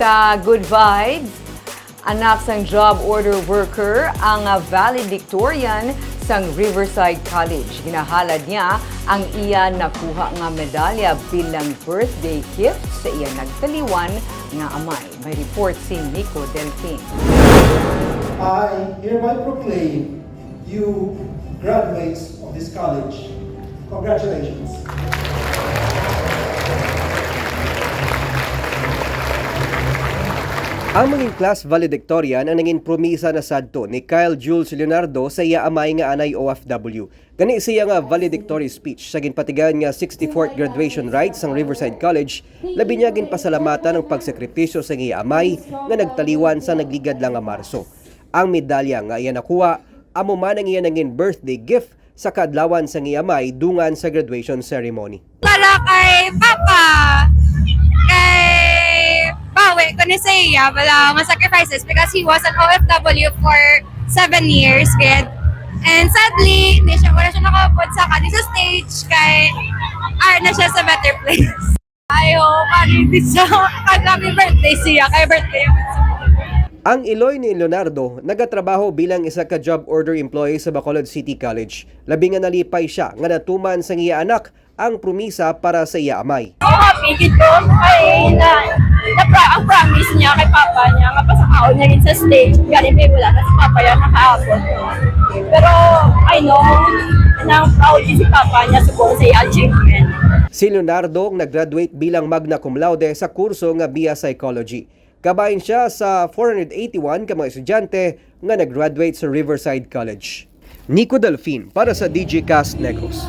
Sa Good Vibes, anak sang job order worker ang valedictorian sang Riverside College. Ginahalad niya ang iya nakuha nga medalya bilang birthday gift sa iya nagtaliwan nga amay. May report si Nico Delfin. I hereby proclaim you graduates of this college. Congratulations. Ang maging class valedictorian ang naging promisa na sadto ni Kyle Jules Leonardo sa iya amay nga anay OFW. Gani siya nga valedictory speech sa ginpatigan nga 64th graduation rites sang Riverside College, labi niya ginpasalamatan ang pagsakripisyo sa iya amay nga nagtaliwan sa nagligad lang nga Marso. Ang medalya nga iya nakuha, amo man ang iya naging birthday gift sa kadlawan sa iya amay dungan sa graduation ceremony. para kay Papa, ni sa iya, wala mga sacrifices because he was an OFW for seven years, kaya And sadly, hindi siya, wala siya nakapod sa kani sa stage kay ar na siya sa better place. I hope, ano hindi siya, kagabi birthday siya, kay birthday. Ang Iloy ni Leonardo nagatrabaho bilang isa ka job order employee sa Bacolod City College. Labi nga nalipay siya nga natuman sa iya anak ang promisa para sa iya amay. So happy dito kay pasakaon niya rin sa stage may wala na si papa yan nakaabot pero I know na proud si papa niya sa buong sa achievement Si Leonardo ang nag-graduate bilang magna cum laude sa kurso nga BIA Psychology. Kabahin siya sa 481 ka mga estudyante nga nag-graduate sa Riverside College. Nico Delfin para sa DJ Cast Negros.